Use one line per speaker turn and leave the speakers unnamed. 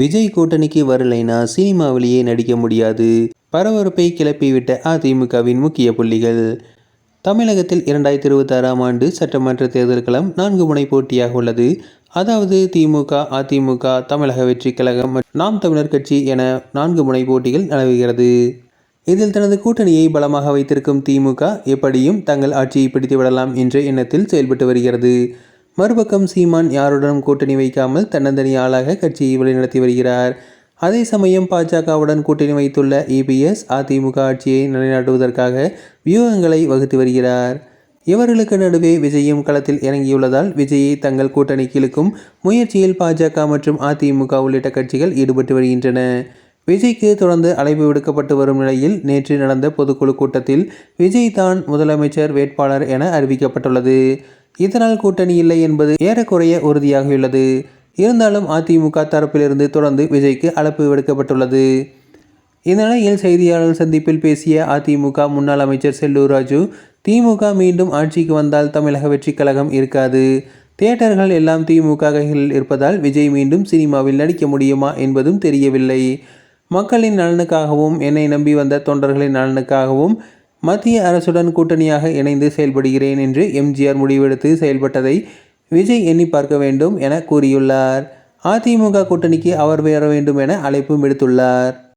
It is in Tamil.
விஜய் கூட்டணிக்கு வரலைனா சினிமாவிலேயே நடிக்க முடியாது. பரபரப்பை கிளப்பிவிட்ட அதிமுகவின் முக்கிய புள்ளிகள். தமிழகத்தில் இரண்டாயிரத்தி இருபத்தாறாம் ஆண்டு சட்டமன்ற தேர்தல்களம் நான்கு முனை போட்டியாக உள்ளது. அதாவது திமுக அதிமுக தமிழக வெற்றி கழகம் நாம் தமிழர் கட்சி என நான்கு முனை போட்டிகள் நிலவுகிறது. இதில் தனது கூட்டணியை பலமாக வைத்திருக்கும் திமுக எப்படியும் தங்கள் ஆட்சியை பிடித்து விடலாம் என்ற எண்ணத்தில் செயல்பட்டு வருகிறது. மறுபக்கம் சீமான் யாருடனும் கூட்டணி வைக்காமல் தன்னந்தனி ஆளாக கட்சியை வழிநடத்தி வருகிறார். அதே சமயம் பாஜகவுடன் கூட்டணி வைத்துள்ள இபிஎஸ் அதிமுக ஆட்சியை நிலைநாட்டுவதற்காக வியூகங்களை வகுத்து வருகிறார். இவர்களுக்கு நடுவே விஜயும் களத்தில் இறங்கியுள்ளதால் விஜயை தங்கள் கூட்டணி கிழக்கும் முயற்சியில் பாஜக மற்றும் அதிமுக உள்ளிட்ட கட்சிகள் ஈடுபட்டு வருகின்றன. விஜய்க்கு தொடர்ந்து அழைப்பு விடுக்கப்பட்டு வரும் நிலையில் நேற்று நடந்த பொதுக்குழு கூட்டத்தில் விஜய் தான் முதலமைச்சர் வேட்பாளர் என அறிவிக்கப்பட்டுள்ளது. இதனால் கூட்டணி இல்லை என்பது ஏறக்குறைய உறுதியாகியுள்ளது. இருந்தாலும் அதிமுக தரப்பிலிருந்து தொடர்ந்து விஜய்க்கு அழைப்பு விடுக்கப்பட்டுள்ளது. இந்நிலையில் செய்தியாளர் சந்திப்பில் பேசிய அதிமுக முன்னாள் அமைச்சர் செல்லூர் ராஜு திமுக மீண்டும் ஆட்சிக்கு வந்தால் தமிழக வெற்றிக் கழகம் இருக்காது. தியேட்டர்கள் எல்லாம் திமுக கைகளில் இருப்பதால் விஜய் மீண்டும் சினிமாவில் நடிக்க முடியுமா என்பதும் தெரியவில்லை. மக்களின் நலனுக்காகவும் என்னை நம்பி வந்த தொண்டர்களின் நலனுக்காகவும் மத்திய அரசுடன் கூட்டணியாக இணைந்து செயல்படுகிறேன் என்று எம்ஜிஆர் முடிவெடுத்து செயல்பட்டதை விஜய் எண்ணி பார்க்க வேண்டும் என கூறியுள்ளார். அதிமுக கூட்டணிக்கு அவர் வேற வேண்டும் என அழைப்பும் விடுத்துள்ளார்.